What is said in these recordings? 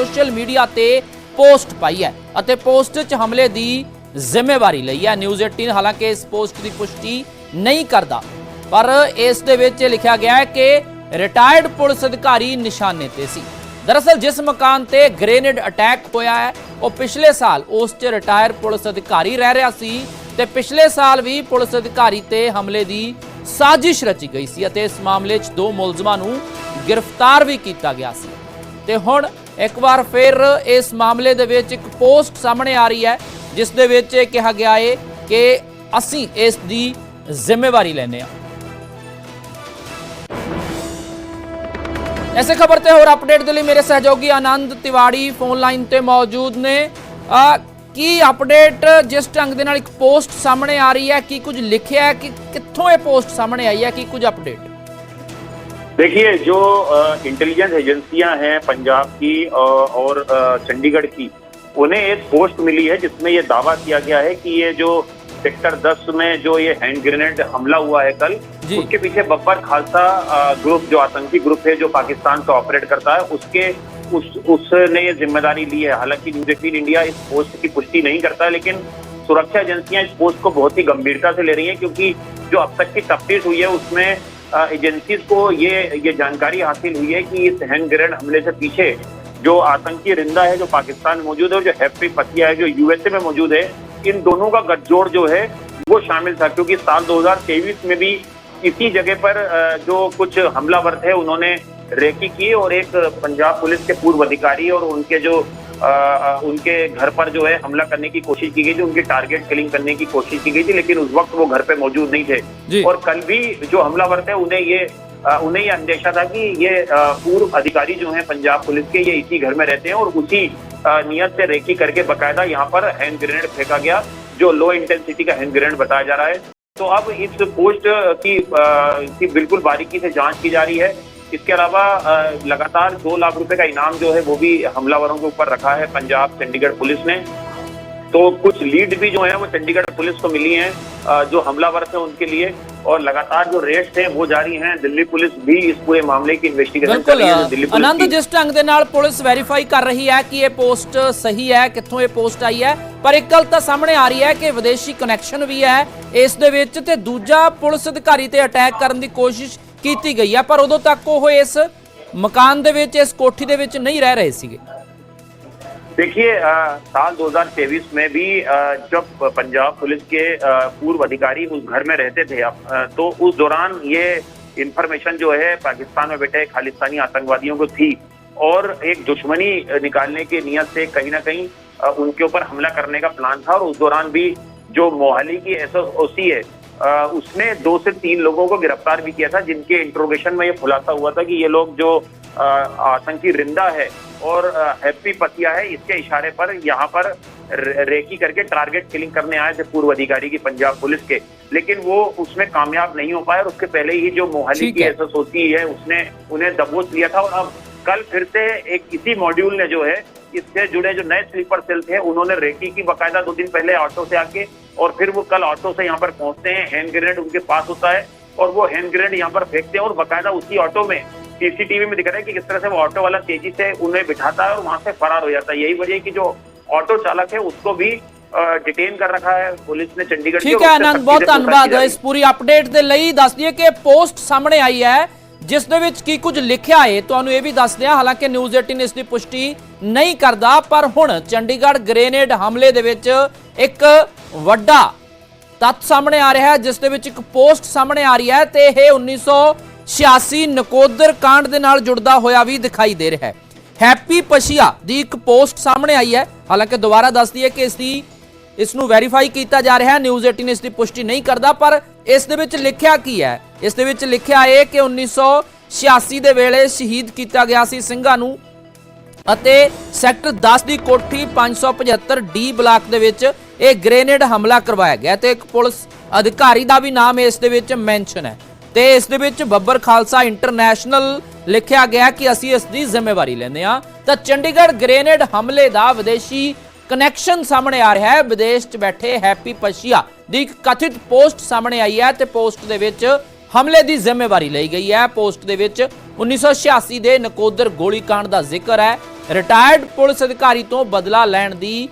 Social media ਤੇ post ਪਾਈ ਹੈ ਅਤੇ ਪੋਸਟ 'ਚ ਹਮਲੇ ਦੀ ਜ਼ਿੰਮੇਵਾਰੀ ਲਈ ਹੈ। ਨਿਊਜ਼ 18 ਹਾਲਾਂਕਿ ਇਸ ਪੋਸਟ ਦੀ ਪੁਸ਼ਟੀ ਨਹੀਂ ਕਰਦਾ, ਪਰ ਇਸ ਦੇ ਵਿੱਚ ਲਿਖਿਆ ਗਿਆ ਹੈ ਕਿ ਰਿਟਾਇਰਡ ਪੁਲਿਸ ਅਧਿਕਾਰੀ ਨਿਸ਼ਾਨੇ ਤੇ ਸੀ। ਦਰਅਸਲ ਜਿਸ ਮਕਾਨ ਤੇ ਗ੍ਰੇਨੇਡ ਅਟੈਕ ਹੋਇਆ ਹੈ, ਉਹ ਪਿਛਲੇ ਸਾਲ ਉਸ 'ਚ ਰਿਟਾਇਰ ਪੁਲਿਸ ਅਧਿਕਾਰੀ ਰਹਿ ਰਿਹਾ ਸੀ ਤੇ ਪਿਛਲੇ ਸਾਲ ਵੀ ਪੁਲਿਸ ਅਧਿਕਾਰੀ ਤੇ ਹਮਲੇ ਦੀ ਸਾਜ਼ਿਸ਼ ਰਚੀ ਗਈ ਸੀ ਅਤੇ ਇਸ ਮਾਮਲੇ 'ਚ ਦੋ ਮੁਲਜ਼ਮਾਂ ਨੂੰ ਗ੍ਰਿਫਤਾਰ ਵੀ ਕੀਤਾ ਗਿਆ ਸੀ। ਤੇ ਹੁਣ ਇੱਕ ਵਾਰ ਫਿਰ ਇਸ ਮਾਮਲੇ ਦੇ ਵਿੱਚ ਇੱਕ ਪੋਸਟ ਸਾਹਮਣੇ ਆ ਰਹੀ ਹੈ, ਜਿਸ ਦੇ ਵਿੱਚ ਇਹ ਕਿਹਾ ਗਿਆ ਹੈ ਕਿ ਅਸੀਂ ਇਸ ਦੀ ਜ਼ਿੰਮੇਵਾਰੀ ਲੈਨੇ ਆ ਐਸੇ ਖਬਰ ਤੇ ਹੋਰ ਅਪਡੇਟ ਦੇ ਲਈ ਮੇਰੇ ਸਹਿਯੋਗੀ ਆਨੰਦ ਤਿਵਾੜੀ ਫੋਨ ਲਾਈਨ ਤੇ ਮੌਜੂਦ ਨੇ। ਕੀ ਅਪਡੇਟ ਜਿਸ ਢੰਗ ਦੇ ਨਾਲ ਇੱਕ ਪੋਸਟ ਸਾਹਮਣੇ ਆ ਰਹੀ ਹੈ, ਕੀ ਕੁਝ ਲਿਖਿਆ ਹੈ, ਕਿ ਕਿੱਥੋਂ ਇਹ ਪੋਸਟ ਸਾਹਮਣੇ ਆਈ ਹੈ, ਕੀ ਕੁਝ ਅਪਡੇਟ? देखिए जो इंटेलिजेंस एजेंसियाँ हैं पंजाब की और चंडीगढ़ की उन्हें एक पोस्ट मिली है जिसमें ये दावा किया गया है कि ये जो सेक्टर 10 में जो ये हैंड ग्रेनेड हमला हुआ है कल उसके पीछे बब्बर खालसा ग्रुप जो आतंकी ग्रुप है जो पाकिस्तान से ऑपरेट करता है उसके उस उसने ये ज़िम्मेदारी ली है। हालाँकि न्यूज़ एटीन इंडिया इस पोस्ट की पुष्टि नहीं करता लेकिन सुरक्षा एजेंसियाँ इस पोस्ट को बहुत ही गंभीरता से ले रही हैं क्योंकि जो अब तक की तफ्तीश हुई है उसमें एजेंसीज को ये ये जानकारी हासिल हुई है कि इस हैंड ग्रेनेड हमले से पीछे जो आतंकी रिंदा है, जो पाकिस्तान में मौजूद है और जो हैप्पी पतिया है, जो यूएसए में मौजूद है, इन दोनों का गठजोड़ जो है, वो शामिल था। क्योंकि साल 2023 में भी इसी जगह पर जो कुछ हमलावर थे, उन्होंने रेकी की और एक पंजाब पुलिस के पूर्व अधिकारी और उनके जो उनके घर पर जो है हमला करने की कोशिश की गई थी उनकी टारगेट किलिंग करने की कोशिश की गई थी लेकिन उस वक्त वो घर पे मौजूद नहीं थे। और कल भी जो हमलावर थे उन्हें ये उन्हें ये अंदेशा था कि ये पूर्व अधिकारी जो हैं पंजाब पुलिस के ये इसी घर में रहते हैं और उसी नियत से रेकी करके बकायदा यहाँ पर हैंड ग्रेनेड फेंका गया जो लो इंटेंसिटी का हैंड ग्रेनेड बताया जा रहा है। तो अब इस पोस्ट की की बिल्कुल बारीकी से जाँच की जा रही है। इसके अलावा लगातार दो लाख रुपए का इनाम जो है वो भी हमलावरों के ऊपर रखा है पंजाब चंडीगढ़ पुलिस ने। तो कुछ लीड भी जो है वो चंडीगढ़ पुलिस को मिली हैं जो हमलावर थे उनके लिए और लगातार जो रेस्ट है वो जारी हैं। ਦਿੱਲੀ ਪੁਲਿਸ ਵੀ ਇਸ ਪੂਰੇ ਮਾਮਲੇ ਦੀ ਇਨਵੈਸਟੀਗੇਸ਼ਨ ਕਰ ਰਹੀ ਹੈ ਦਿੱਲੀ ਪੁਲਿਸ ਆਨੰਦ ਜਿਸ ਢੰਗ ਦੇ ਨਾਲ ਪੁਲਿਸ ਵੈਰੀਫਾਈ ਕਰ ਰਹੀ ਹੈ ਕਿ ਇਹ ਪੋਸਟ ਸਹੀ ਹੈ ਕਿੱਥੋਂ ਇਹ ਪੋਸਟ ਆਈ ਹੈ ਪਰ ਇੱਕ ਗੱਲ ਤਾਂ ਸਾਹਮਣੇ ਆ ਰਹੀ ਹੈ ਕਿ ਵਿਦੇਸ਼ੀ ਕਨੈਕਸ਼ਨ ਵੀ ਹੈ ਇਸ ਦੇ ਵਿੱਚ ਤੇ ਦੂਜਾ ਪੁਲਿਸ ਅਧਿਕਾਰੀ ਤੇ ਅਟੈਕ ਕਰਨ ਦੀ ਕੋਸ਼ਿਸ਼ ਕੀਤੀ ਗਈ ਹੈ ਪਰ ਉਦੋਂ ਤੱਕ ਉਹ ਇਸ ਮਕਾਨ ਦੇ ਵਿੱਚ ਇਸ ਕੋਠੀ ਦੇ ਵਿੱਚ ਨਹੀਂ ਰਹਿ ਰਹੇ ਸੀਗੇ देखिए अ, साल 2023 में भी अ, जब पंजाब पुलिस के अ, पूर्व अधिकारी उस घर में रहते थे अ, तो उस दौरान ये इंफॉर्मेशन जो है पाकिस्तान में बैठे खालिस्तानी आतंकवादियों को थी और एक दुश्मनी अ, निकालने की नीयत से कहीं ना कहीं अ, उनके ऊपर हमला करने का प्लान था और उस दौरान भी जो मोहाली की एसओसी है अ, उसने दो से तीन लोगों को गिरफ़्तार भी किया था जिनके इंट्रोगेशन में ये खुलासा हुआ था कि ये लोग जो आतंकी रिंदा है और हैप्पी पतिया है इसके इशारे पर यहाँ पर रेकी करके टारगेट किलिंग करने आए थे पूर्व अधिकारी की पंजाब पुलिस के लेकिन वो उसमें कामयाब नहीं हो पाए और उसके पहले ही जो मोहाली की। एसओसी है उसने उन्हें दबोच लिया था और अब कल फिर से एक इसी मॉड्यूल ने जो है इससे जुड़े जो नए स्लीपर सेल थे उन्होंने रेकी की बकायदा दो दिन पहले ऑटो से आके और फिर वो कल ऑटो से यहाँ पर पहुंचते हैं हैंड ग्रेनेड उनके पास होता है और वो हैंड ग्रेनेड यहाँ पर फेंकते हैं और बकायदा उसी ऑटो में सीसीटीवी में दिख रहा है कि किस तरह से वो ऑटो वाला तेजी से उन्हें बिठाता है और वहां से फरार हो जाता है यही वजह है कि जो ऑटो चालक है उसको भी डिटेन कर रखा है पुलिस ने चंडीगढ़ की ਠੀਕ और ਹੈ उससे ਆਨੰਦ सख्ती ਬਹੁਤ से पूछताछ की ਧੰਨਵਾਦ जा रही है। ਇਸ ਪੂਰੀ ਅਪਡੇਟ ਦੇ ਲਈ ਦੱਸ ਦਈਏ ਕਿ ਪੋਸਟ ਸਾਹਮਣੇ ਆਈ ਹੈ ਜਿਸ ਦੇ ਵਿੱਚ ਕੀ ਕੁਝ ਲਿਖਿਆ ਹੈ, ਤੁਹਾਨੂੰ ਇਹ ਵੀ ਦੱਸ ਦਿਆਂ, ਹਾਲਾਂਕਿ ਨਿਊਜ਼ 18 ਇਸ ਦੀ ਪੁਸ਼ਟੀ ਨਹੀਂ ਕਰਦਾ, ਪਰ ਹੁਣ ਚੰਡੀਗੜ੍ਹ ਗ੍ਰੇਨੇਡ ਹਮਲੇ ਦੇ ਵਿੱਚ ਇੱਕ ਵੱਡਾ ਤੱਥ ਸਾਹਮਣੇ ਆ ਰਿਹਾ ਹੈ, ਜਿਸ ਦੇ ਵਿੱਚ ਇੱਕ ਪੋਸਟ ਸਾਹਮਣੇ ਆ ਰਹੀ ਹੈ ਤੇ ਇਹ 1986 ਨਕੋਦਰ ਕਾਂਡ ਦੇ ਨਾਲ ਜੁੜਦਾ ਹੋਇਆ ਵੀ ਦਿਖਾਈ ਦੇ ਰਿਹਾ ਹੈ। ਹੈਪੀ ਪਸ਼ੀਆ ਦੀ ਇੱਕ ਪੋਸਟ ਸਾਹਮਣੇ ਆਈ ਹੈ, ਹਾਲਾਂਕਿ ਦੁਬਾਰਾ ਦੱਸਦੀ ਹੈ ਕਿ ਇਸ ਦੀ, ਇਸ ਨੂੰ ਵੈਰੀਫਾਈ ਕੀਤਾ ਜਾ ਰਿਹਾ ਹੈ ਨਿਊਜ਼ 18 ਇਸ ਦੀ ਪੁਸ਼ਟੀ ਨਹੀਂ ਕਰਦਾ, ਪਰ ਇਸ ਦੇ ਵਿੱਚ ਲਿਖਿਆ ਕੀ ਹੈ? ਇਸ ਦੇ ਵਿੱਚ ਲਿਖਿਆ ਹੈ ਕਿ 1986 ਦੇ ਵੇਲੇ ਸ਼ਹੀਦ ਕੀਤਾ ਗਿਆ ਸੀ ਸਿੰਘਾਂ ਨੂੰ ਅਤੇ ਸੈਕਟਰ 10 ਦੀ ਕੋਠੀ 575 ਡੀ ਬਲਾਕ ਦੇ ਵਿੱਚ ਇਹ ਗ੍ਰੇਨੇਡ ਹਮਲਾ ਕਰਵਾਇਆ ਗਿਆ ਤੇ ਇੱਕ ਪੁਲਿਸ ਅਧਿਕਾਰੀ ਦਾ ਵੀ ਨਾਮ ਇਸ ਦੇ ਵਿੱਚ ਮੈਂਸ਼ਨ ਹੈ। ਤੇ ਇਸ ਦੇ ਵਿੱਚ ਬੱਬਰ ਖਾਲਸਾ ਇੰਟਰਨੈਸ਼ਨਲ ਲਿਖਿਆ ਗਿਆ ਕਿ ਅਸੀਂ ਇਸ ਦੀ ਜ਼ਿੰਮੇਵਾਰੀ ਲੈਂਦੇ ਹਾਂ। ਤਾਂ ਚੰਡੀਗੜ੍ਹ ਗ੍ਰੇਨੇਡ ਹਮਲੇ ਦਾ ਵਿਦੇਸ਼ੀ ਕਨੈਕਸ਼ਨ ਸਾਹਮਣੇ ਆ ਰਿਹਾ ਹੈ। ਵਿਦੇਸ਼ 'ਚ ਬੈਠੇ ਹੈਪੀ ਪਸ਼ੀਆ ਦੀ ਕਥਿਤ ਪੋਸਟ ਸਾਹਮਣੇ ਆਈ ਹੈ ਤੇ ਪੋਸਟ ਦੇ ਵਿੱਚ ਹਮਲੇ ਦੀ ਜ਼ਿੰਮੇਵਾਰੀ ਲਈ ਗਈ ਹੈ। ਪੋਸਟ ਦੇ ਵਿੱਚ 1986 ਦੇ ਨਕੋਦਰ ਗੋਲੀकांड ਦਾ ਜ਼ਿਕਰ ਹੈ। ਰਿਟਾਇਰਡ ਪੁਲਿਸ ਅਧਿਕਾਰੀ ਤੋਂ ਬਦਲਾ ਲੈਣ ਦੀ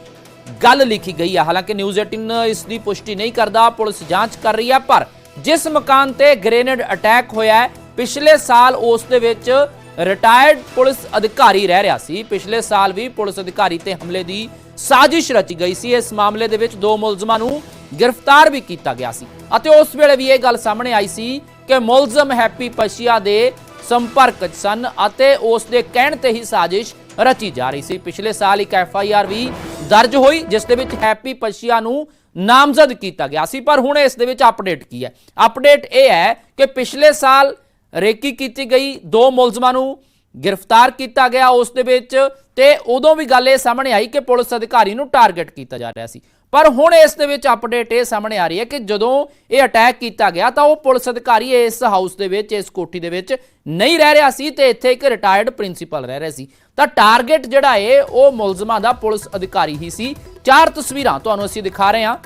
ਗੱਲ ਲਿਖੀ ਗਈ ਹੈ। ਹਾਲਾਂਕਿ ਨਿਊਜ਼ 18 ਇਸ ਦੀ ਪੁਸ਼ਟੀ ਨਹੀਂ ਕਰਦਾ, ਪੁਲਿਸ ਜਾਂਚ ਕਰ ਰਹੀ ਹੈ, ਪਰ ਜਿਸ ਮਕਾਨ ਤੇ ਗ੍ਰੇਨੇਡ ਅਟੈਕ ਹੋਇਆ ਹੈ, ਪਿਛਲੇ ਸਾਲ ਉਸ ਦੇ ਵਿੱਚ ਰਿਟਾਇਰਡ ਪੁਲਿਸ ਅਧਿਕਾਰੀ ਰਹਿ ਰਿਹਾ ਸੀ। ਪਿਛਲੇ ਸਾਲ ਵੀ ਪੁਲਿਸ ਅਧਿਕਾਰੀ ਤੇ ਹਮਲੇ ਦੀ ਸਾਜ਼ਿਸ਼ ਰਚੀ ਗਈ ਸੀ। ਇਸ ਮਾਮਲੇ ਦੇ ਵਿੱਚ ਦੋ ਮੁਲਜ਼ਮਾਂ ਨੂੰ ਗ੍ਰਿਫਤਾਰ ਵੀ ਕੀਤਾ ਗਿਆ ਸੀ। ਅਤੇ ਉਸ ਵੇਲੇ ਵੀ ਇਹ ਗੱਲ ਸਾਹਮਣੇ ਆਈ ਸੀ ਕਿ ਮੁਲਜ਼ਮ ਹੈਪੀ ਪਸ਼ੀਆ ਦੇ ਸੰਪਰਕ ਸਨ ਅਤੇ ਉਸ ਦੇ ਕਹਿਣ ਤੇ ਹੀ ਸਾਜ਼ਿਸ਼ ਰਚੀ ਜਾ ਰਹੀ ਸੀ। ਪਿਛਲੇ ਸਾਲ ਇੱਕ ਐਫ ਆਈ ਆਰ ਵੀ ਦਰਜ ਹੋਈ, ਜਿਸ ਦੇ ਵਿੱਚ ਹੈਪੀ ਪਸ਼ੀਆ ਨੂੰ ਨਾਮਜ਼ਦ ਕੀਤਾ ਗਿਆ ਸੀ। ਪਰ ਹੁਣ ਇਸ ਦੇ ਵਿੱਚ ਅਪਡੇਟ ਕੀ ਹੈ? ਅਪਡੇਟ ਇਹ ਹੈ ਕਿ ਪਿਛਲੇ ਸਾਲ ਰੇਕੀ ਕੀਤੀ ਗਈ, ਦੋ ਮੁਲਜ਼ਮਾਂ ਨੂੰ ਗ੍ਰਿਫਤਾਰ ਕੀਤਾ ਗਿਆ ਉਸ ਦੇ ਵਿੱਚ ਤੇ ਉਦੋਂ ਵੀ ਗੱਲ ਇਹ ਸਾਹਮਣੇ ਆਈ ਕਿ ਪੁਲਿਸ ਅਧਿਕਾਰੀ ਨੂੰ ਟਾਰਗੇਟ ਕੀਤਾ ਜਾ ਰਿਹਾ ਸੀ। ਪਰ ਹੁਣ ਇਸ ਦੇ ਵਿੱਚ ਅਪਡੇਟ ਇਹ ਸਾਹਮਣੇ ਆ ਰਹੀ ਹੈ ਕਿ ਜਦੋਂ ਇਹ ਅਟੈਕ ਕੀਤਾ ਗਿਆ ਤਾਂ ਉਹ ਪੁਲਿਸ ਅਧਿਕਾਰੀ ਇਸ ਹਾਊਸ ਦੇ ਵਿੱਚ, ਇਸ ਕੋਠੀ ਦੇ ਵਿੱਚ ਨਹੀਂ ਰਹਿ ਰਿਹਾ ਸੀ ਤੇ ਇੱਥੇ ਇੱਕ ਰਿਟਾਇਰਡ ਪ੍ਰਿੰਸੀਪਲ ਰਹਿ ਰਿਹਾ ਸੀ। ਤਾਂ ਟਾਰਗੇਟ ਜਿਹੜਾ ਏ ਉਹ ਮੁਲਜ਼ਮਾਂ ਦਾ ਪੁਲਿਸ ਅਧਿਕਾਰੀ ਹੀ ਸੀ। ਚਾਰ ਤਸਵੀਰਾਂ ਤੁਹਾਨੂੰ ਅਸੀਂ ਦਿਖਾ ਰਹੇ ਹਾਂ।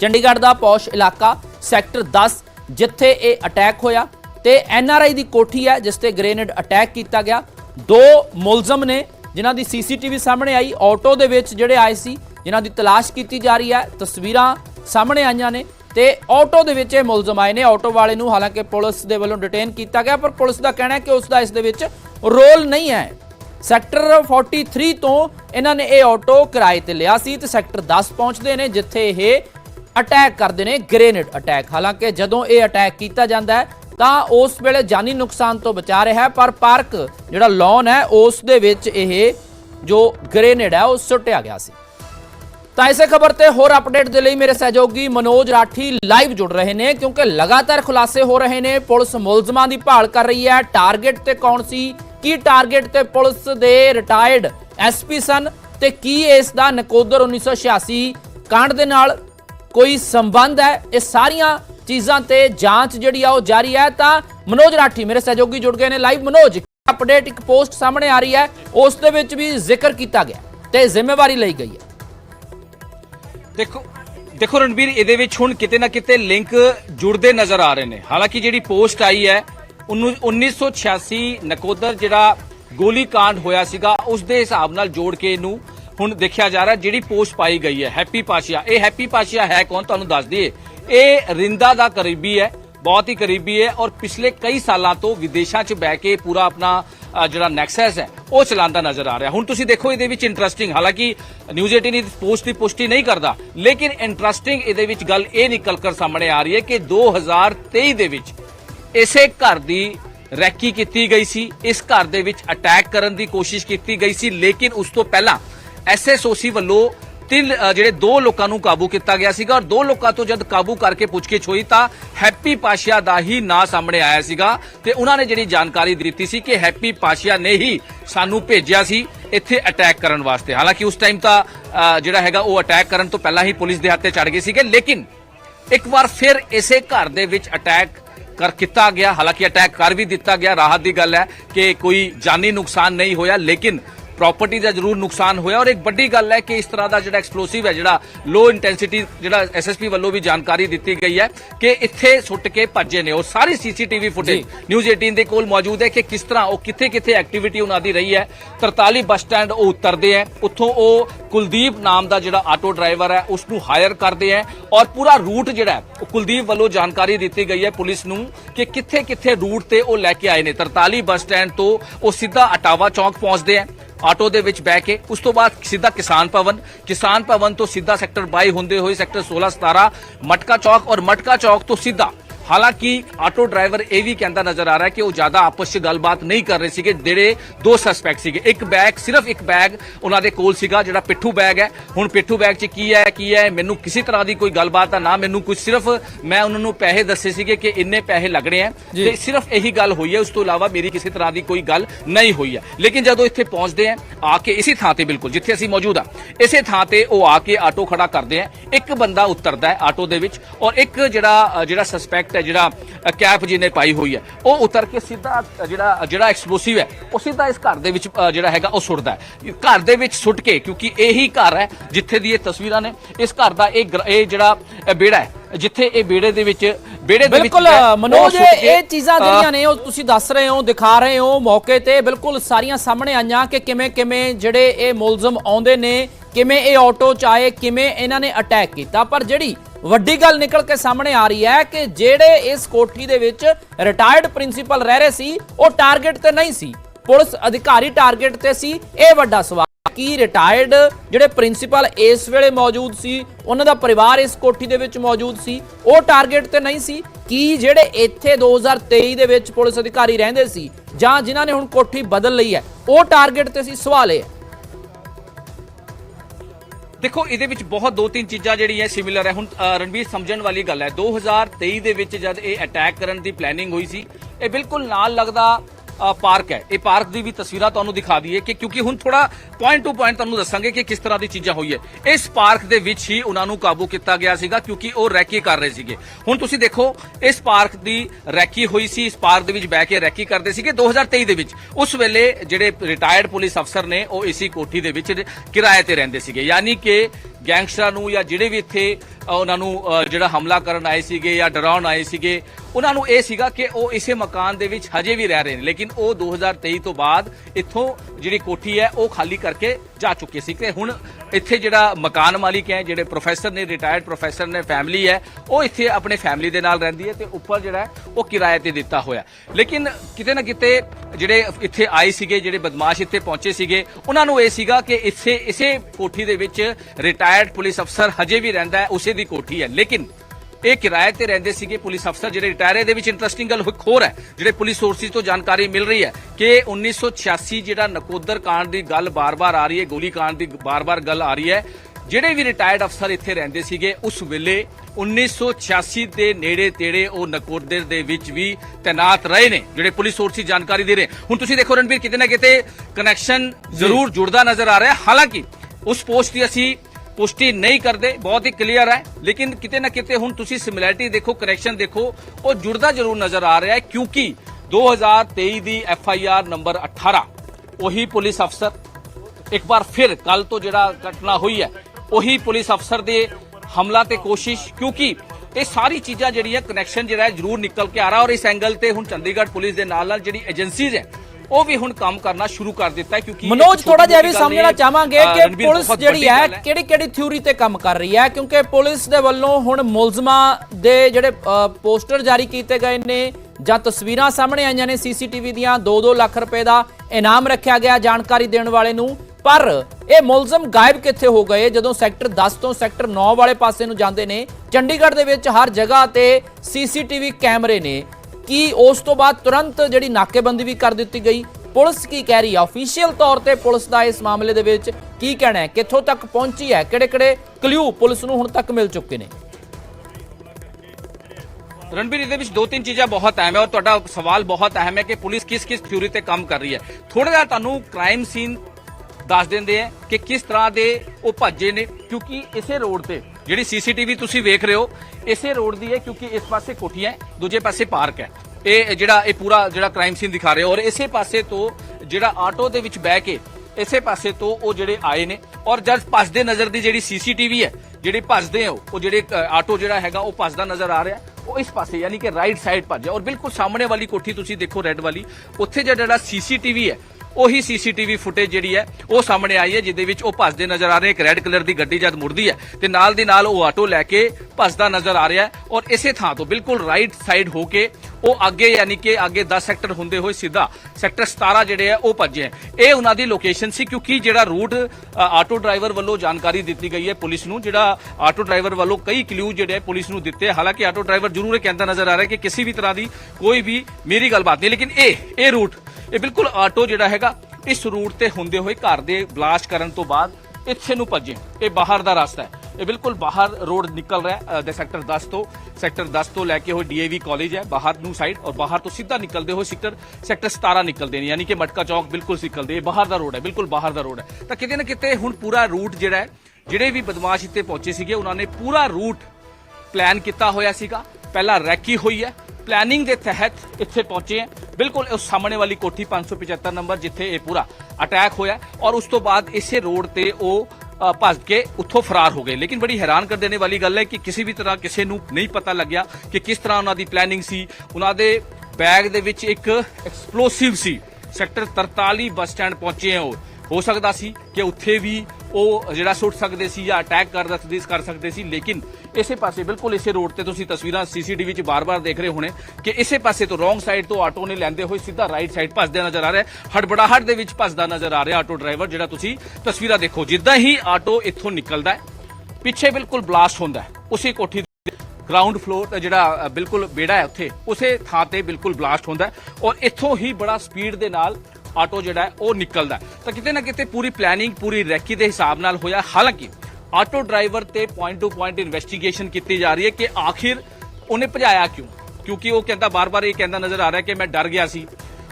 ਚੰਡੀਗੜ੍ਹ ਦਾ ਪੌਸ਼ ਇਲਾਕਾ ਸੈਕਟਰ 10 ਜਿੱਥੇ ਇਹ ਅਟੈਕ ਹੋਇਆ ਤੇ ਐਨਆਰਆਈ ਦੀ ਕੋਠੀ ਹੈ ਜਿਸ ਤੇ ਗ੍ਰੇਨੇਡ ਅਟੈਕ ਕੀਤਾ ਗਿਆ। ਦੋ ਮੁਲਜ਼ਮ ਨੇ, ਜਿਨ੍ਹਾਂ ਦੀ ਸੀਸੀਟੀਵੀ ਸਾਹਮਣੇ ਆਈ ਆਟੋ ਦੇ ਵਿੱਚ ਜਿਹੜੇ ਆਏ ਸੀ ਜਿਨ੍ਹਾਂ ਦੀ ਤਲਾਸ਼ ਕੀਤੀ ਜਾ ਰਹੀ ਹੈ। ਤਸਵੀਰਾਂ ਸਾਹਮਣੇ ਆਈਆਂ ਨੇ ਤੇ ਆਟੋ ਦੇ ਵਿੱਚ ਇਹ ਮੁਲਜ਼ਮ ਆਏ ਨੇ। ਆਟੋ ਵਾਲੇ ਨੂੰ ਹਾਲਾਂਕਿ ਪੁਲਿਸ ਦੇ ਵੱਲੋਂ ਡਿਟੇਨ ਕੀਤਾ ਗਿਆ, ਪਰ ਪੁਲਿਸ ਦਾ ਕਹਿਣਾ ਹੈ ਕਿ ਉਸ ਦਾ ਇਸ ਦੇ ਵਿੱਚ ਰੋਲ ਨਹੀਂ ਹੈ। ਸੈਕਟਰ 43 ਤੋਂ ਇਹਨਾਂ ਨੇ ਇਹ ਆਟੋ ਕਿਰਾਏ ਤੇ ਲਿਆ ਸੀ ਤੇ ਸੈਕਟਰ 10 ਪਹੁੰਚਦੇ ਨੇ, ਜਿੱਥੇ ਇਹ ਅਟੈਕ ਕਰਦੇ ਨੇ ਗ੍ਰੇਨੇਡ ਅਟੈਕ ਹਾਲਾਂਕਿ ਜਦੋਂ ਇਹ ਅਟੈਕ ਕੀਤਾ ਜਾਂਦਾ ਹੈ, ਤਾਂ ਉਸ ਵੇਲੇ ਜਾਨੀ ਨੁਕਸਾਨ ਤੋਂ ਬਚਾ ਰਿਹਾ ਹੈ, ਪਰ ਪਾਰਕ ਜਿਹੜਾ ਲੌਨ ਹੈ, ਉਸ ਦੇ ਵਿੱਚ ਇਹ ਜੋ ਗ੍ਰੇਨੇਡ ਹੈ, ਉਹ ਸੁੱਟਿਆ ਗਿਆ ਸੀ। ਤਾਂ ਇਸੇ ਖਬਰ ਤੇ ਹੋਰ ਅਪਡੇਟ ਦੇ ਲਈ ਮੇਰੇ ਸਹਿਯੋਗੀ ਮਨੋਜ ਰਾਠੀ ਲਾਈਵ ਜੁੜ ਰਹੇ ਨੇ, ਕਿਉਂਕਿ ਲਗਾਤਾਰ ਖੁਲਾਸੇ ਹੋ ਰਹੇ ਨੇ, ਪੁਲਿਸ ਮੁਲਜ਼ਮਾਂ ਦੀ ਭਾਲ ਕਰ ਰਹੀ ਹੈ। ਟਾਰਗੇਟ ਤੇ ਕੌਣ ਸੀ? ਕੀ ਟਾਰਗੇਟ ਤੇ ਪੁਲਿਸ ਦੇ ਰਿਟਾਇਰਡ ਐਸਪੀ ਸਨ? ਤੇ ਕੀ ਇਸ ਦਾ ਨਕੋਦਰ 1986 ਕਾਂਡ ਦੇ ਨਾਲ ਕੋਈ ਸੰਬੰਧ ਹੈ? ਇਹ ਸਾਰੀਆਂ ਚੀਜ਼ਾਂ ਤੇ ਜਾਂਚ ਜਿਹੜੀ ਆ ਉਹ ਜਾਰੀ ਹੈ। ਤਾਂ ਮਨੋਜ ਰਾਠੀ ਮੇਰੇ ਸਹਿਯੋਗੀ ਜੁੜ ਗਏ ਨੇ ਲਾਈਵ। ਮਨੋਜ ਅਪਡੇਟ, ਇੱਕ ਪੋਸਟ ਸਾਹਮਣੇ ਆ ਰਹੀ ਹੈ। ਉਸ ਦੇ ਵਿੱਚ ਵੀ ਜ਼ਿਕਰ ਕੀਤਾ ਗਿਆ ਤੇ ਜ਼ਿੰਮੇਵਾਰੀ ਲਈ ਗਈ ਹੈ। ਦੇਖੋ ਦੇਖੋ ਰਣਬੀਰ, ਇਹਦੇ ਵਿੱਚ ਹੁਣ ਕਿਤੇ ਨਾ ਕਿਤੇ ਲਿੰਕ ਜੁੜਦੇ ਨਜ਼ਰ ਆ ਰਹੇ ਨੇ। ਹਾਲਾਂਕਿ ਜਿਹੜੀ ਪੋਸਟ ਆਈ ਹੈ, ਉਹਨੂੰ 1986 ਨਕੋਦਰ ਜਿਹੜਾ ਗੋਲੀकांड ਹੋਇਆ ਸੀਗਾ ਉਸ ਦੇ ਹਿਸਾਬ ਨਾਲ ਜੋੜ ਕੇ ਇਹਨੂੰ ਹੁਣ ਦੇਖਿਆ ਜਾ ਰਿਹਾ ਜਿਹੜੀ ਪੋਸਟ ਪਾਈ ਗਈ ਹੈ ਹੈਪੀ ਪਾਸ਼ਾ ਇਹ ਹੈਪੀ ਪਾਸ਼ਾ ਹੈ ਕੌਣ? ਤੁਹਾਨੂੰ ਦੱਸ ਦਈਏ। ਇਹ ਰਿੰਦਾ ਦਾ ਕਰੀਬੀ ਹੈ, ਬਹੁਤ ਹੀ ਕਰੀਬੀ ਹੈ ਔਰ ਪਿਛਲੇ ਕਈ ਸਾਲਾਂ ਤੋਂ ਵਿਦੇਸ਼ਾਂ 'ਚ ਬਹਿ ਕੇ ਪੂਰਾ ਆਪਣਾ ਜਿਹੜਾ ਨੈਕਸਸ ਹੈ, ਉਹ ਚਲਾਉਂਦਾ ਨਜ਼ਰ ਆ ਰਿਹਾ। ਹੁਣ ਤੁਸੀਂ ਦੇਖੋ, ਇਹਦੇ ਵਿੱਚ ਇੰਟਰਸਟਿੰਗ ਹਾਲਾਂਕਿ ਨਿਊਜ਼ 18 ਇਸ ਪੋਸਟ ਦੀ ਪੁਸ਼ਟੀ ਨਹੀਂ ਕਰਦਾ, ਲੇਕਿਨ ਇੰਟਰਸਟਿੰਗ ਇਹਦੇ ਵਿੱਚ ਗੱਲ ਇਹ ਨਿਕਲ ਕਰ ਸਾਹਮਣੇ ਆ ਰਹੀ ਹੈ ਕਿ 2023 ਦੇ ਵਿੱਚ ਇਸੇ ਘਰ ਦੀ ਰੈਕੀ ਕੀਤੀ ਗਈ ਸੀ। ਇਸ ਘਰ ਦੇ ਵਿੱਚ ਅਟੈਕ ਕਰਨ ਦੀ ਕੋਸ਼ਿਸ਼ ਕੀਤੀ ਗਈ ਸੀ, ਲੇਕਿਨ ਉਸ ਤੋਂ ਪਹਿਲਾਂ ਐਸਐਸਓਸੀ ਵੱਲੋਂ ਤਿੰਨ ਅ, ਜਿਹੜੇ ਦੋ ਲੋਕਾਂ ਨੂੰ ਕਾਬੂ ਕੀਤਾ ਗਿਆ ਸੀਗਾ ਔਰ ਦੋ ਲੋਕਾਂ ਤੋਂ ਜਦ ਕਾਬੂ ਕਰਕੇ ਪੁੱਛਗਿੱਛ ਹੋਈ ਤਾਂ ਹੈਪੀ ਪਾਸ਼ਾ ਦਾ ਹੀ ਨਾਂ ਸਾਹਮਣੇ ਆਇਆ ਸੀਗਾ ਤੇ ਉਹਨਾਂ ਨੇ ਜਿਹੜੀ ਜਾਣਕਾਰੀ ਦਿੱਤੀ ਸੀ ਕਿ ਹੈਪੀ ਪਾਸ਼ਾ ਨੇ ਹੀ ਸਾਨੂੰ ਭੇਜਿਆ ਸੀ ਇੱਥੇ ਅਟੈਕ ਕਰਨ ਵਾਸਤੇ। ਹਾਲਾਂਕਿ ਉਸ ਟਾਈਮ ਤਾਂ ਅ, ਜਿਹੜਾ ਹੈਗਾ ਉਹ ਅਟੈਕ ਕਰਨ ਤੋਂ ਪਹਿਲਾਂ ਹੀ ਪੁਲਿਸ ਦੇ ਹੱਥੇ ਚੜ ਗਏ ਸੀਗੇ ਲੇਕਿਨ ਇੱਕ ਵਾਰ ਫਿਰ ਇਸੇ ਘਰ ਦੇ ਵਿੱਚ ਅਟੈਕ ਕਰ ਕੀਤਾ ਗਿਆ। ਹਾਲਾਂਕਿ ਅਟੈਕ ਕਰ ਵੀ ਦਿੱਤਾ ਗਿਆ। ਰਾਹਤ ਦੀ ਗੱਲ ਹੈ ਕਿ ਕੋਈ ਜਾਨੀ ਨੁਕਸਾਨ ਨਹੀਂ ਹੋਇਆ ਲੇਕਿਨ ਪ੍ਰਾਪਰਟੀ ਦਾ ਜ਼ਰੂਰ ਨੁਕਸਾਨ ਹੋਇਆ ਔਰ ਇੱਕ ਵੱਡੀ ਗੱਲ ਹੈ ਕਿ ਇਸ ਤਰ੍ਹਾਂ ਦਾ ਜਿਹੜਾ ਐਕਸਪਲੋਸਿਵ ਹੈ ਜਿਹੜਾ ਲੋ ਇੰਟੈਂਸਿਟੀ ਜਿਹੜਾ ਐਸਐਸਪੀ ਵੱਲੋਂ ਵੀ ਜਾਣਕਾਰੀ ਦਿੱਤੀ ਗਈ ਹੈ ਕਿ ਇੱਥੇ ਸੁੱਟ ਕੇ ਭੱਜੇ ਨੇ। ਉਹ ਸਾਰੀ ਸੀਸੀਟੀਵੀ ਫੁਟੇਜ ਨਿਊਜ਼ 18 ਦੇ ਕੋਲ ਮੌਜੂਦ ਹੈ ਕਿ ਕਿਸ ਤਰ੍ਹਾਂ ਉਹ ਕਿੱਥੇ ਕਿੱਥੇ ਐਕਟੀਵਿਟੀ ਉਹਨਾਂ ਦੀ ਰਹੀ ਹੈ। 43 ਬੱਸ ਸਟੈਂਡ ਉਹ ਉਤਰਦੇ ਹੈ। ਉੱਥੋਂ ਉਹ ਕੁਲਦੀਪ ਨਾਮ ਦਾ ਜਿਹੜਾ ਆਟੋ ਡਰਾਈਵਰ ਹੈ ਉਸ ਨੂੰ ਹਾਇਰ ਕਰਦੇ ਹੈ ਔਰ ਪੂਰਾ ਰੂਟ ਜਿਹੜਾ ਹੈ, ਉਹ ਕੁਲਦੀਪ ਵੱਲੋਂ ਜਾਣਕਾਰੀ ਦਿੱਤੀ ਗਈ ਹੈ ਪੁਲਿਸ ਨੂੰ ਕਿ ਕਿੱਥੇ ਕਿੱਥੇ ਰੂਟ ਤੇ ਉਹ ਲੈ ਕੇ ਆਏ ਨੇ। 43 ਬੱਸ ਸਟੈਂਡ ਤੋਂ ਉਹ ਸਿੱਧਾ ਅਟਾਵਾ ਚੌਕ ਪਹੁੰਚਦੇ ਹੈ। ਆਟੋ ਦੇ ਵਿੱਚ ਬਹਿ ਕੇ, ਉਸ ਤੋਂ ਬਾਅਦ ਸਿੱਧਾ ਕਿਸਾਨ ਭਵਨ ਕਿਸਾਨ ਭਵਨ ਤੋਂ ਸਿੱਧਾ ਸੈਕਟਰ 22 ਹੁੰਦੇ ਹੋਏ ਸੈਕਟਰ 16 17 ਮਟਕਾ ਚੌਕ ਔਰ ਮਟਕਾ ਚੌਕ ਤੋਂ ਸਿੱਧਾ ਹਾਲਾਂਕਿ ਆਟੋ ਡਰਾਈਵਰ ਇਹ ਵੀ ਕਹਿੰਦਾ ਨਜ਼ਰ ਆ ਰਿਹਾ ਕਿ ਉਹ ਜ਼ਿਆਦਾ ਆਪਸ 'ਚ ਗੱਲਬਾਤ ਨਹੀਂ ਕਰ ਰਹੇ ਸੀਗੇ। ਜਿਹੜੇ ਦੋ ਸਸਪੈਕਟ ਸੀਗੇ। ਇੱਕ ਬੈਗ ਸਿਰਫ ਇੱਕ ਬੈਗ ਉਹਨਾਂ ਦੇ ਕੋਲ ਸੀਗਾ ਜਿਹੜਾ ਪਿੱਠੂ ਬੈਗ ਹੈ। ਹੁਣ ਪਿੱਠੂ ਬੈਗ 'ਚ ਕੀ ਹੈ ਕੀ ਹੈ? ਮੈਨੂੰ ਕਿਸੇ ਤਰ੍ਹਾਂ ਦੀ ਕੋਈ ਗੱਲਬਾਤ ਦਾ ਨਾ। ਮੈਨੂੰ ਕੁਝ ਸਿਰਫ ਮੈਂ ਉਹਨਾਂ ਨੂੰ ਪੈਸੇ ਦੱਸੇ ਸੀਗੇ ਕਿ ਇੰਨੇ ਪੈਸੇ ਲੱਗਣੇ ਆ। ਤੇ ਸਿਰਫ ਇਹੀ ਗੱਲ ਹੋਈ ਹੈ। ਉਸ ਤੋਂ ਇਲਾਵਾ ਮੇਰੀ ਕਿਸੇ ਤਰ੍ਹਾਂ ਦੀ ਕੋਈ ਗੱਲ ਨਹੀਂ ਹੋਈ ਹੈ। ਲੇਕਿਨ ਜਦੋਂ ਇੱਥੇ ਪਹੁੰਚਦੇ ਆ ਆ ਕੇ ਇਸੇ ਥਾਂ ਤੇ ਬਿਲਕੁਲ ਜਿੱਥੇ ਅਸੀਂ ਮੌਜੂਦ ਆ ਇਸੇ ਥਾਂ ਤੇ ਉਹ ਆ ਕੇ ਆਟੋ ਖੜਾ ਕਰਦੇ ਆ। ਇੱਕ ਬੰਦਾ ਉਤਰਦਾ ਹੈ ਆਟੋ ਦੇ ਵਿੱਚ ਔਰ ਇੱਕ ਜਿਹੜਾ ਜਿਹੜਾ ਸਸਪੈਕਟ ਜਿਹੜਾ ਕੈਪ ਜਿਹਨੇ ਪਾਈ ਹੋਈ ਹੈ। ਉਹ ਉਤਰ ਕੇ ਸਿੱਧਾ ਜਿਹੜਾ ਜਿਹੜਾ ਐਕਸਪਲੋਸਿਵ ਹੈ ਉਹ ਸਿੱਧਾ ਇਸ ਘਰ ਦੇ ਵਿੱਚ ਜਿਹੜਾ ਹੈਗਾ ਉਹ ਸੁੱਟਦਾ ਹੈ। ਘਰ ਦੇ ਵਿੱਚ ਸੁੱਟ ਕੇ ਕਿਉਂਕਿ ਇਹੀ ਘਰ ਹੈ ਜਿੱਥੇ ਦੀ ਇਹ ਤਸਵੀਰਾਂ ਨੇ ਇਸ ਘਰ ਦਾ ਇਹ ਇਹ ਜਿਹੜਾ ਵਿਹੜਾ ਹੈ ਜਿੱਥੇ ਇਹ ਬੇੜੇ ਦੇ ਵਿੱਚ ਬੇੜੇ ਦੇ ਵਿੱਚ ਬਿਲਕੁਲ ਮਨੋਜ ਇਹ ਚੀਜ਼ਾਂ ਜਿਹੜੀਆਂ ਨੇ ਉਹ ਤੁਸੀਂ ਦੱਸ ਰਹੇ ਹੋ ਦਿਖਾ ਰਹੇ ਹੋ ਮੌਕੇ ਤੇ ਬਿਲਕੁਲ ਸਾਰੀਆਂ ਸਾਹਮਣੇ ਆਈਆਂ ਕਿ ਕਿਵੇਂ ਕਿਵੇਂ ਜਿਹੜੇ ਇਹ ਮੁਲਜ਼ਮ ਆਉਂਦੇ ਨੇ ਕਿਵੇਂ ਇਹ ਆਟੋ ਚ ਆਏ ਕਿਵੇਂ ਇਹਨਾਂ ਨੇ ਅਟੈਕ ਕੀਤਾ। ਪਰ ਜਿਹੜੀ ਵੱਡੀ ਗੱਲ ਨਿਕਲ ਕੇ ਸਾਹਮਣੇ ਆ ਰਹੀ ਹੈ ਕਿ ਜਿਹੜੇ ਇਸ ਕੋਠੀ ਦੇ ਵਿੱਚ ਰਿਟਾਇਰਡ ਪ੍ਰਿੰਸੀਪਲ ਰਹਿ ਰਹੇ ਸੀ, ਉਹ ਟਾਰਗੇਟ ਤੇ ਨਹੀਂ ਸੀ। ਪੁਲਿਸ ਅਧਿਕਾਰੀ ਟਾਰਗੇਟ ਤੇ ਸੀ। ਇਹ ਵੱਡਾ ਸਵਾਲ ਕੀ ਰਿਟਾਇਰਡ ਜਿਹੜੇ ਪ੍ਰਿੰਸੀਪਲ ਇਸ ਵੇਲੇ ਮੌਜੂਦ ਸੀ, ਉਹਨਾਂ ਦਾ ਪਰਿਵਾਰ ਇਸ ਕੋਠੀ ਦੇ ਵਿੱਚ ਮੌਜੂਦ ਸੀ, ਉਹ ਟਾਰਗੇਟ ਤੇ ਨਹੀਂ ਸੀ। ਕੀ ਜਿਹੜੇ ਇੱਥੇ 2023 ਦੇ ਵਿੱਚ ਪੁਲਿਸ ਅਧਿਕਾਰੀ ਰਹਿੰਦੇ ਸੀ ਜਾਂ ਜਿਨ੍ਹਾਂ ਨੇ ਹੁਣ ਕੋਠੀ ਬਦਲ ਲਈ ਹੈ, ਉਹ ਟਾਰਗੇਟ ਤੇ ਸੀ? ਸਵਾਲ ਇਹ ਹੈ। ਦੇਖੋ ਇਹਦੇ ਵਿੱਚ ਬਹੁਤ ਦੋ ਤਿੰਨ ਚੀਜ਼ਾਂ ਜਿਹੜੀਆਂ ਸਿਮਿਲਰ ਹੈ। ਹੁਣ ਅ, ਰਣਵੀਰ ਸਮਝਣ ਵਾਲੀ ਗੱਲ ਹੈ। 2023 ਦੇ ਵਿੱਚ ਜਦ ਇਹ ਅਟੈਕ ਕਰਨ ਦੀ ਪਲੈਨਿੰਗ ਹੋਈ ਸੀ ਇਹ ਬਿਲਕੁਲ ਨਾਲ ਲੱਗਦਾ ਪਾਰਕ ਹੈ। ਇਹ ਪਾਰਕ ਦੀ ਵੀ ਤਸਵੀਰਾਂ ਤੁਹਾਨੂੰ ਦਿਖਾ ਦਈਏ ਕਿ ਕਿਉਂਕਿ ਹੁਣ ਥੋੜਾ ਪੁਆਇੰਟ ਟੂ ਪੁਆਇੰਟ ਤੁਹਾਨੂੰ ਦੱਸਾਂਗੇ ਕਿ ਕਿਸ ਤਰ੍ਹਾਂ ਦੀ ਚੀਜ਼ਾਂ ਹੋਈ ਹੈ। ਇਸ ਪਾਰਕ ਦੇ ਵਿੱਚ ਹੀ ਉਹਨਾਂ ਨੂੰ ਕਾਬੂ ਕੀਤਾ ਗਿਆ ਸੀਗਾ ਕਿਉਂਕਿ ਉਹ ਰੈਕੀ ਕਰ ਰਹੇ ਸੀਗੇ। ਹੁਣ ਤੁਸੀਂ ਦੇਖੋ, ਇਸ ਪਾਰਕ ਦੀ ਰੈਕੀ ਹੋਈ ਸੀ, ਇਸ ਪਾਰਕ ਦੇ ਵਿੱਚ ਬਹਿ ਕੇ ਰੈਕੀ ਕਰਦੇ ਸੀਗੇ 2023 ਦੇ ਵਿੱਚ। ਉਸ ਵੇਲੇ ਜਿਹੜੇ ਰਿਟਾਇਰਡ ਪੁਲਿਸ ਅਫਸਰ ਨੇ, ਉਹ ਇਸੀ ਕੋਠੀ ਦੇ ਵਿੱਚ ਕਿਰਾਏ ਤੇ ਰਹਿੰਦੇ ਸੀਗੇ। ਯਾਨੀ ਕਿ ਗੈਂਗਸਟਰਾਂ ਨੂੰ ਜਾਂ ਜਿਹੜੇ ਵੀ ਇੱਥੇ ਉਹਨਾਂ ਨੂੰ ਜਿਹੜਾ ਹਮਲਾ ਕਰਨ ਆਏ ਸੀਗੇ ਜਾਂ ਡਰਾਉਣ ਆਏ ਸੀਗੇ, ਉਹਨਾਂ ਨੂੰ ਇਹ ਸੀਗਾ ਕਿ ਉਹ ਇਸੇ ਮਕਾਨ ਦੇ ਵਿੱਚ ਹਜੇ ਵੀ ਰਹਿ ਰਹੇ ਨੇ। ਲੇਕਿਨ ਉਹ 2023 ਤੋਂ ਬਾਅਦ ਇੱਥੋਂ ਜਿਹੜੀ ਕੋਠੀ ਹੈ, ਉਹ ਖਾਲੀ ਕਰਕੇ ਜਾ ਚੁੱਕੇ ਸੀ। ਤੇ ਹੁਣ ਇੱਥੇ ਜਿਹੜਾ ਮਕਾਨ ਮਾਲਿਕ ਹੈ, ਜਿਹੜੇ ਪ੍ਰੋਫੈਸਰ ਨੇ ਰਿਟਾਇਰਡ ਪ੍ਰੋਫੈਸਰ ਨੇ ਫੈਮਿਲੀ ਹੈ, ਉਹ ਇੱਥੇ ਆਪਣੇ ਫੈਮਿਲੀ ਦੇ ਨਾਲ ਰਹਿੰਦੀ ਹੈ ਤੇ ਉੱਪਰ ਜਿਹੜਾ ਉਹ ਕਿਰਾਏ ਤੇ ਦਿੱਤਾ ਹੋਇਆ। ਲੇਕਿਨ ਕਿਤੇ ਨਾ ਕਿਤੇ ਜਿਹੜੇ ਇੱਥੇ ਆਏ ਸੀਗੇ, ਜਿਹੜੇ ਬਦਮਾਸ਼ ਇੱਥੇ ਪਹੁੰਚੇ ਸੀਗੇ, ਉਹਨਾਂ ਨੂੰ ਇਹ ਸੀਗਾ ਕਿ ਇੱਥੇ, ਇਸੇ ਕੋਠੀ ਦੇ ਵਿੱਚ ਰਿਟਾਇਰਡ ਪੁਲਿਸ ਅਫਸਰ ਹਜੇ ਵੀ ਰਹਿੰਦਾ ਹੈ, ਉਸੇ ਦੀ ਕੋਠੀ ਹੈ। ਲੇਕਿਨ ਇਹ ਕਿਰਾਏ ਤੇ ਰਹਿੰਦੇ ਸੀਗੇ ਪੁਲਿਸ ਅਫਸਰ, ਜਿਹੜੇ ਰਿਟਾਇਰ ਦੇ ਵਿੱਚ ਇੰਟਰਸਟਿੰਗ ਗੱਲ ਹੋਰ ਹੈ, ਜਿਹੜੇ ਪੁਲਿਸ ਸੋਰਸਿਸ ਤੋਂ ਜਾਣਕਾਰੀ ਮਿਲ ਰਹੀ ਹੈ ਕਿ 1986 ਜਿਹੜਾ ਨਕੋਦਰ ਕਾਂਡ ਦੀ ਗੱਲ ਬਾਰ-ਬਾਰ ਆ ਰਹੀ ਹੈ, ਗੋਲੀ ਕਾਂਡ ਦੀ ਬਾਰ-ਬਾਰ ਗੱਲ ਆ ਰਹੀ ਹੈ ਜਿਹੜੇ ਵੀ ਰਿਟਾਇਰਡ ਅਫਸਰ ਇੱਥੇ ਰਹਿੰਦੇ ਸੀਗੇ ਉਸ ਵੇਲੇ 1986 ਦੇ ਨੇੜੇ ਤੇੜੇ ਉਹ ਨਕੋਦਰ ਦੇ ਵਿੱਚ ਵੀ ਤੈਨਾਤ ਰਹੇ ਨੇ ਜਿਹੜੇ ਪੁਲਿਸ ਸੋਰਸਿਸ ਜਾਣਕਾਰੀ ਦੇ ਰਹੇ ਹੁਣ ਤੁਸੀਂ ਦੇਖੋ ਰਣਵੀਰ ਕਿਤੇ ਨਾ ਕਿਤੇ ਕਨੈਕਸ਼ਨ ਜ਼ਰੂਰ ਜੁੜਦਾ ਨਜ਼ਰ ਆ ਰਿਹਾ। ਹਾਲਾਂਕਿ ਉਸ ਪੋਸਟ ਦੀ ਅਸੀਂ ਪੁਸ਼ਟੀ ਨਹੀਂ ਕਰਦੇ ਬਹੁਤ ਹੀ ਕਲੀਅਰ ਹੈ। ਲੇਕਿਨ ਕਿਤੇ ਨਾ ਕਿਤੇ ਹੁਣ ਤੁਸੀਂ ਸਿਮਿਲੈਰਿਟੀ ਦੇਖੋ ਕਨੈਕਸ਼ਨ ਦੇਖੋ ਉਹ ਜੁੜਦਾ ਜ਼ਰੂਰ ਨਜ਼ਰ ਆ ਰਿਹਾ ਹੈ ਕਿਉਂਕਿ 2023 ਦੀ ਐਫ ਆਈ ਆਰ ਨੰਬਰ 18 ਉਹੀ ਪੁਲਿਸ ਅਫਸਰ ਇੱਕ ਵਾਰ ਫਿਰ ਕੱਲ ਤੋਂ ਜਿਹੜਾ ਘਟਨਾ ਹੋਈ ਹੈ ਉਹੀ ਪੁਲਿਸ ਅਫਸਰ ਦੇ ਹਮਲਾ ਤੇ ਕੋਸ਼ਿਸ਼ ਕਿਉਂਕਿ ਇਹ ਸਾਰੀ ਚੀਜ਼ਾਂ ਜਿਹੜੀਆਂ ਕਨੈਕਸ਼ਨ ਜਿਹੜਾ ਹੈ ਜ਼ਰੂਰ ਨਿਕਲ ਕੇ ਆ ਰਹਾ ਔਰ ਇਸ ਐਂਗਲ ਤੇ ਹੁਣ ਚੰਡੀਗੜ੍ਹ ਪੁਲਿਸ ਦੇ ਨਾਲ ਨਾਲ ਜਿਹੜੀ ਏਜੰਸੀਜ਼ ਹੈ ਉਹ ਵੀ ਹੁਣ ਕੰਮ ਕਰਨਾ ਸ਼ੁਰੂ ਕਰ ਦਿੱਤਾ ਹੈ ਕਿਉਂਕਿ ਮਨੋਜ ਥੋੜਾ ਜਿਹਾ ਵੀ ਸਮਝਣਾ ਚਾਹਾਂਗੇ ਕਿ ਪੁਲਿਸ ਜਿਹੜੀ ਹੈ ਕਿਹੜੀ ਕਿਹੜੀ ਥਿਊਰੀ ਤੇ ਕੰਮ ਕਰ ਰਹੀ ਹੈ ਕਿਉਂਕਿ ਪੁਲਿਸ ਦੇ ਵੱਲੋਂ ਹੁਣ ਮੁਲਜ਼ਮਾਂ ਦੇ ਜਿਹੜੇ ਪੋਸਟਰ ਜਾਰੀ ਕੀਤੇ ਗਏ ਨੇ ਜਾਂ ਤਸਵੀਰਾਂ ਸਾਹਮਣੇ ਆਈਆਂ ਨੇ ਸੀਸੀਟੀਵੀ ਦੀਆਂ 2-2 ਲੱਖ ਰੁਪਏ ਦਾ। ਇਨਾਮ ਰੱਖਿਆ ਗਿਆ ਜਾਣਕਾਰੀ ਦੇਣ ਵਾਲੇ ਨੂੰ, ਪਰ ਇਹ ਮੁਲਜ਼ਮ ਗਾਇਬ ਕਿੱਥੇ ਹੋ ਗਏ ਜਦੋਂ ਸੈਕਟਰ 10 ਤੋਂ ਸੈਕਟਰ 9 ਵਾਲੇ ਪਾਸੇ ਨੂੰ ਜਾਂਦੇ ਨੇ? ਚੰਡੀਗੜ੍ਹ ਦੇ ਵਿੱਚ ਹਰ ਜਗ੍ਹਾ ਤੇ ਸੀਸੀਟੀਵੀ ਕੈਮਰੇ ਨੇ। ਕੀ ਉਸ ਤੋਂ ਬਾਅਦ ਤੁਰੰਤ ਜਿਹੜੀ ਨਾਕੇਬੰਦੀ ਵੀ ਕਰ ਦਿੱਤੀ ਗਈ? ਪੁਲਿਸ ਕੀ ਕਹਿ ਰਹੀ ਹੈ ਅਫੀਸ਼ੀਅਲ ਤੌਰ ਤੇ ਪੁਲਿਸ ਦਾ ਇਸ ਮਾਮਲੇ ਦੇ ਵਿੱਚ ਕੀ ਕਹਿਣਾ ਹੈ? ਕਿੱਥੋਂ ਤੱਕ ਪਹੁੰਚੀ ਹੈ? ਕਿਹੜੇ ਕਿਹੜੇ ਕਲਿਊ ਪੁਲਿਸ ਨੂੰ ਹੁਣ ਤੱਕ ਮਿਲ ਚੁੱਕੇ ਨੇ? ਰਣਬੀਰ, ਇਹਦੇ ਵਿੱਚ ਦੋ ਤਿੰਨ ਚੀਜ਼ਾਂ ਬਹੁਤ ਅਹਿਮ ਹੈ ਔਰ ਤੁਹਾਡਾ ਸਵਾਲ ਬਹੁਤ ਅਹਿਮ ਹੈ ਕਿ ਪੁਲਿਸ ਕਿਸ ਕਿਸ ਥਿਊਰੀ ਤੇ ਕੰਮ ਕਰ ਰਹੀ ਹੈ। ਥੋੜਾ ਜਿਹਾ ਤੁਹਾਨੂੰ ਕ੍ਰਾਈਮ ਸੀਨ ਦੱਸ ਦਿੰਦੇ ਆ ਕਿ ਕਿਸ ਤਰ੍ਹਾਂ ਦੇ ਉਹ ਭੱਜੇ ਨੇ, ਕਿਉਂਕਿ ਇਸੇ ਰੋਡ ਤੇ ਜਿਹੜੀ ਸੀਸੀਟੀਵੀ ਤੁਸੀਂ ਵੇਖ ਰਹੇ ਹੋ, ਇਸੇ ਰੋਡ ਦੀ ਹੈ ਕਿਉਂਕਿ ਇਸ ਪਾਸੇ ਕੋਠੀਆਂ ਦੂਜੇ ਪਾਸੇ ਪਾਰਕ ਹੈ। ਇਹ ਜਿਹੜਾ, ਇਹ ਪੂਰਾ ਜਿਹੜਾ ਕ੍ਰਾਈਮ ਸੀਨ ਦਿਖਾ ਰਹੇ ਹੋ ਔਰ ਇਸੇ ਪਾਸੇ ਤੋਂ ਜਿਹੜਾ ਆਟੋ ਦੇ ਵਿੱਚ ਬਹਿ ਕੇ ਇਸੇ ਪਾਸੇ ਤੋਂ ਉਹ ਜਿਹੜੇ ਆਏ ਨੇ ਔਰ ਜਦ ਭੱਜਦੇ ਨਜ਼ਰ ਦੀ ਜਿਹੜੀ ਸੀਸੀਟੀਵੀ ਹੈ, ਜਿਹੜੇ ਭੱਜਦੇ ਹੋ, ਉਹ ਜਿਹੜੇ ਆਟੋ ਜਿਹੜਾ ਹੈਗਾ ਉਹ ਭੱਜਦਾ ਨਜ਼ਰ ਆ ਰਿਹਾ। ਉਹ ਇਸ ਪਾਸੇ ਯਾਨੀ ਕਿ ਰਾਈਟ ਸਾਈਡ ਭੱਜਿਆ ਔਰ ਬਿਲਕੁਲ ਸਾਹਮਣੇ ਵਾਲੀ ਕੋਠੀ ਤੁਸੀਂ ਦੇਖੋ ਰੈੱਡ ਵਾਲੀ। ਉੱਥੇ ਜਿਹੜਾ ਸੀਸੀਟੀਵੀ ਹੈ, ਉਹੀ ਸੀਸੀਟੀਵੀ ਫੁਟੇਜ ਜਿਹੜੀ ਹੈ, ਉਹ ਸਾਹਮਣੇ ਆਈ ਹੈ, ਜਿਹਦੇ ਵਿੱਚ ਉਹ ਭੱਜਦੇ ਨਜ਼ਰ ਆ ਰਹੇ, ਇੱਕ ਰੈੱਡ ਕਲਰ ਦੀ ਗੱਡੀ ਜਦ ਮੁੜਦੀ ਹੈ, ਤੇ ਨਾਲ ਦੀ ਨਾਲ ਉਹ ਆਟੋ ਲੈ ਕੇ ਭੱਜਦਾ ਨਜ਼ਰ ਆ ਰਿਹਾ ਔਰ ਇਸੇ ਥਾਂ ਤੋਂ ਬਿਲਕੁਲ ਰਾਈਟ ਸਾਈਡ ਹੋ ਕੇ ਉਹ ਅੱਗੇ ਯਾਨੀ ਕਿ ਅੱਗੇ 10 ਸੈਕਟਰ ਹੁੰਦੇ ਹੋਏ ਸਿੱਧਾ ਸੈਕਟਰ 17 ਜਿਹੜੇ ਆ, ਉਹ ਭੱਜੇ ਹੈ। ਇਹ ਉਹਨਾਂ ਦੀ ਲੋਕੇਸ਼ਨ ਸੀ ਕਿਉਂਕਿ ਜਿਹੜਾ ਰੂਟ ਆਟੋ ਡਰਾਈਵਰ ਵੱਲੋਂ ਜਾਣਕਾਰੀ ਦਿੱਤੀ ਗਈ ਹੈ ਪੁਲਿਸ ਨੂੰ, ਜਿਹੜਾ ਆਟੋ ਡਰਾਈਵਰ ਵੱਲੋਂ ਕਈ ਕਲੂ ਜਿਹੜੇ ਆ ਪੁਲਿਸ ਨੂੰ ਦਿੱਤੇ ਹਾਲਾਂਕਿ ਆਟੋ ਡਰਾਈਵਰ ਜ਼ਰੂਰ ਇਹ ਕਹਿੰਦਾ ਨਜ਼ਰ ਆ ਰਿਹਾ ਕਿ ਕਿਸੇ ਵੀ ਤਰ੍ਹਾਂ ਦੀ ਕੋਈ ਵੀ ਮੇਰੀ ਗੱਲਬਾਤ ਨਹੀਂ, ਲੇਕਿਨ ਇਹ ਇਹ ਰੂਟ, ਇਹ ਬਿਲਕੁਲ ਆਟੋ ਜਿਹੜਾ ਹੈਗਾ, ਇਸ ਰੂਟ ਤੇ ਹੁੰਦੇ ਹੋਏ ਘਰ ਦੇ ਬਲਾਸਟ ਕਰਨ ਤੋਂ ਬਾਅਦ ਇੱਥੇ ਨੂੰ ਭੱਜੇ। ਇਹ ਬਾਹਰ ਦਾ ਰਸਤਾ ਹੈ। ਇਹ ਬਿਲਕੁਲ ਬਾਹਰ ਰੋਡ ਨਿਕਲ ਰਿਹਾ ਹੈ, ਸੈਕਟਰ 10 ਤੋਂ ਸੈਕਟਰ 10 ਤੋਂ ਲੈ ਕੇ ਉਹ ਡੀਏਵੀ ਕਾਲਜ ਹੈ ਬਾਹਰ ਨੂੰ ਸਾਈਡ ਔਰ ਬਾਹਰ ਤੋਂ ਸਿੱਧਾ ਨਿਕਲਦੇ ਹੋਏ ਸੈਕਟਰ ਸੈਕਟਰ 17 ਨਿਕਲਦੇ ਨੇ ਯਾਨੀ ਕਿ ਮਟਕਾ ਚੌਕ ਬਿਲਕੁਲ ਨਿਕਲਦੇ ਇਹ ਬਾਹਰ ਦਾ ਰੋਡ ਹੈ ਬਿਲਕੁਲ ਬਾਹਰ ਦਾ ਰੋਡ ਹੈ। ਤਾਂ ਕਿਤੇ ਨਾ ਕਿਤੇ ਹੁਣ ਪੂਰਾ ਰੂਟ ਜਿਹੜਾ ਹੈ ਜਿਹੜੇ ਵੀ ਬਦਮਾਸ਼ ਇੱਥੇ ਪਹੁੰਚੇ ਸੀਗੇ ਉਹਨਾਂ ਨੇ ਪੂਰਾ ਰੂਟ ਪਲਾਨ ਕੀਤਾ ਹੋਇਆ ਸੀਗਾ। ਪਹਿਲਾਂ ਰੈਕੀ ਹੋਈ ਹੈ ਪਲੈਨਿੰਗ ਦੇ ਤਹਿਤ ਇੱਥੇ ਪਹੁੰਚੇ ਹੈ। ਬਿਲਕੁਲ ਉਸ ਸਾਹਮਣੇ ਵਾਲੀ ਕੋਠੀ 575 ਨੰਬਰ ਜਿੱਥੇ ਇਹ ਪੂਰਾ ਅਟੈਕ ਹੋਇਆ ਔਰ ਉਸ ਤੋਂ ਬਾਅਦ ਇਸੇ ਰੋਡ ਤੇ ਉਹ ਭੱਜ ਕੇ ਉੱਥੋਂ ਫਰਾਰ ਹੋ ਗਏ। ਲੇਕਿਨ ਬੜੀ ਹੈਰਾਨ ਕਰ ਦੇਣੇ ਵਾਲੀ ਗੱਲ ਹੈ ਕਿ ਕਿਸੇ ਵੀ ਤਰ੍ਹਾਂ ਕਿਸੇ ਨੂੰ ਨਹੀਂ ਪਤਾ ਲੱਗਿਆ ਕਿ ਕਿਸ ਤਰ੍ਹਾਂ ਉਹਨਾਂ ਦੀ ਪਲੈਨਿੰਗ ਸੀ। ਉਹਨਾਂ ਦੇ ਬੈਗ ਦੇ ਵਿੱਚ ਇੱਕ ਐਕਸਪਲੋਸਿਵ ਸੀ। ਸੈਕਟਰ 43 ਬੱਸ ਸਟੈਂਡ ਪਹੁੰਚੇ ਹੋ ਹੋ ਸਕਦਾ ਸੀ ਕਿ ਉੱਥੇ ਵੀ ਉਹ ਜਿਹੜਾ ਸੁੱਟ ਸਕਦੇ ਸੀ ਜਾਂ ਅਟੈਕ ਕਰ ਸਕਦੇ ਕਰ ਸਕਦੇ ਸੀ, ਲੇਕਿਨ ਇਸੇ ਪਾਸੇ, ਬਿਲਕੁਲ ਇਸੇ ਰੋਡ ਤੇ ਤੁਸੀਂ ਤਸਵੀਰਾਂ ਸੀਸੀਟੀਵੀ 'ਚ ਬਾਰ-ਬਾਰ ਦੇਖ ਰਹੇ ਹੋਣੇ ਕਿ ਇਸੇ ਪਾਸੇ ਤੋਂ ਰੋਂਗ ਸਾਈਡ ਤੋਂ ਆਟੋ ਨੇ ਲੈਂਦੇ ਹੋਏ ਸਿੱਧਾ ਰਾਈਟ ਸਾਈਡ ਭੱਜਦਾ ਨਜ਼ਰ ਆ ਰਿਹਾ ਹੈ। ਹੜਬੜਾਹਟ ਦੇ ਵਿੱਚ ਭੱਜਦਾ ਨਜ਼ਰ ਆ ਰਿਹਾ ਆਟੋ ਡਰਾਈਵਰ ਜਿਹੜਾ ਤੁਸੀਂ ਤਸਵੀਰਾਂ ਦੇਖੋ। ਜਿੱਦਾਂ ਹੀ ਆਟੋ ਇੱਥੋਂ ਨਿਕਲਦਾ ਹੈ, ਪਿੱਛੇ ਬਿਲਕੁਲ ਬਲਾਸਟ ਹੁੰਦਾ ਹੈ। ਉਸੇ ਕੋਠੀ ਗਰਾਊਂਡ ਫਲੋਰ ਜਿਹੜਾ ਬਿਲਕੁਲ ਬੇੜਾ ਹੈ ਉੱਥੇ, ਉਸੇ ਥਾਂ ਤੇ ਬਿਲਕੁਲ ਬਲਾਸਟ ਹੁੰਦਾ ਔਰ ਇੱਥੋਂ ਹੀ ਬੜਾ ਸਪੀਡ ਦੇ ਨਾਲ ਆਟੋ ਜਿਹੜਾ ਉਹ ਨਿਕਲਦਾ ਤਾਂ ਕਿਤੇ ਨਾ ਕਿਤੇ ਪੂਰੀ ਪਲੈਨਿੰਗ ਪੂਰੀ ਰੈਕੀ ਦੇ ਹਿਸਾਬ ਨਾਲ ਹੋਇਆ। ਹਾਲਾਂਕਿ, ਆਟੋ ਡਰਾਈਵਰ ਤੇ ਪੁਆਇੰਟ ਟੂ ਪੁਆਇੰਟ ਇਨਵੈਸਟੀਗੇਸ਼ਨ ਕੀਤੀ ਜਾ ਰਹੀ ਹੈ ਕਿ ਆਖਿਰ ਉਹਨੇ ਭਜਾਇਆ ਕਿਉਂ? ਕਿਉਂਕਿ ਉਹ ਕਹਿੰਦਾ, ਬਾਰ-ਬਾਰ ਇਹ ਕਹਿੰਦਾ ਨਜ਼ਰ ਆ ਰਿਹਾ ਕਿ ਮੈਂ ਡਰ ਗਿਆ ਸੀ।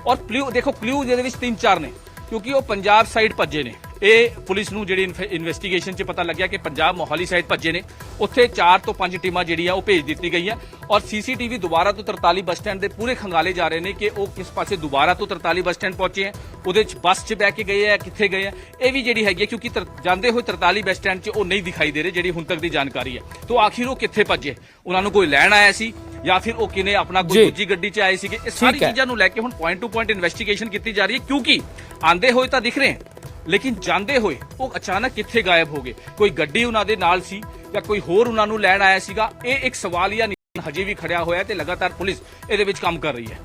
ਔਰ ਕਲੂ ਦੇਖੋ ਕਲੂ ਜਿਹਦੇ ਵਿੱਚ ਤਿੰਨ ਚਾਰ ਨੇ, ਕਿਉਂਕਿ ਉਹ ਪੰਜਾਬ ਸਾਈਡ ਭੱਜੇ ਨੇ। ਇਹ ਪੁਲਿਸ ਨੂੰ ਜਿਹੜੀ ਇਨਵੈਸਟੀਗੇਸ਼ਨ 'ਚ ਪਤਾ ਲੱਗਿਆ ਕਿ ਪੰਜਾਬ ਮੋਹਾਲੀ ਸਾਈਡ ਭੱਜੇ ਨੇ। ਉੱਥੇ 4 ਤੋਂ 5 ਟੀਮਾਂ ਜਿਹੜੀਆਂ ਉਹ ਭੇਜ ਦਿੱਤੀ ਗਈਆਂ ਔਰ ਸੀਸੀਟੀਵੀ ਦੁਬਾਰਾ ਤੋਂ 43 ਬੱਸ ਸਟੈਂਡ ਦੇ ਪੂਰੇ ਖੰਗਾਲੇ ਜਾ ਰਹੇ ਨੇ ਕਿ ਉਹ ਕਿਸ ਪਾਸੇ ਦੁਬਾਰਾ ਤੋਂ 43 ਬੱਸ ਸਟੈਂਡ ਪਹੁੰਚੇ ਹੈ ਉਹਦੇ 'ਚ ਬੱਸ 'ਚ ਬਹਿ ਕੇ ਗਏ ਆ ਕਿੱਥੇ ਗਏ ਆ ਇਹ ਵੀ ਜਿਹੜੀ ਹੈਗੀ ਹੈ ਕਿਉਂਕਿ ਜਾਂਦੇ ਹੋਏ 43 ਬੱਸ ਸਟੈਂਡ 'ਚ ਉਹ ਨਹੀਂ ਦਿਖਾਈ ਦੇ ਰਹੇ ਜਿਹੜੀ ਹੁਣ ਤੱਕ ਦੀ ਜਾਣਕਾਰੀ ਹੈ। ਤੋਂ ਆਖਿਰ ਉਹ ਕਿੱਥੇ ਭੱਜੇ? ਉਹਨਾਂ ਨੂੰ ਕੋਈ ਲੈਣ ਆਇਆ ਸੀ ਜਾਂ ਫਿਰ ਉਹ ਕਿਨੇ ਆਪਣਾ ਕੋਈ। ਦੂਜੀ ਗੱਡੀ 'ਚ ਆਏ ਸੀਗੇ? ਇਹ ਸਾਰੀ। ਚੀਜ਼ਾਂ ਨੂੰ ਲੈ ਕੇ ਹੁਣ ਪੁਆਇੰਟ ਟੂ ਪੁਆਇੰਟ ਇਨਵੈਸਟੀਗੇਸ਼ਨ ਕੀਤੀ ਜਾ ਰਹੀ ਹੈ ਕਿਉਂਕਿ ਆਂਦੇ ਹੋਏ ਤਾਂ ਦਿਖ ਰਹੇ ਹੈ। ਲੇਕਿਨ ਜਾਂਦੇ ਹੋਏ ਉਹ ਅਚਾਨਕ ਕਿੱਥੇ ਗਾਇਬ ਹੋ ਗਏ? ਕੋਈ ਗੱਡੀ ਉਹਨਾਂ ਦੇ ਨਾਲ ਸੀ ਜਾਂ ਕੋਈ ਹੋਰ ਉਹਨਾਂ ਨੂੰ ਲੈਣ ਆਇਆ ਸੀਗਾ? ਇਹ ਇੱਕ ਸਵਾਲੀਆ ਨਿਸ਼ਾਨ ਹਜੇ ਵੀ ਖੜਿਆ ਹੋਇਆ ਤੇ ਲਗਾਤਾਰ ਪੁਲਿਸ ਇਹਦੇ ਵਿੱਚ ਕੰਮ ਕਰ ਰਹੀ ਹੈ।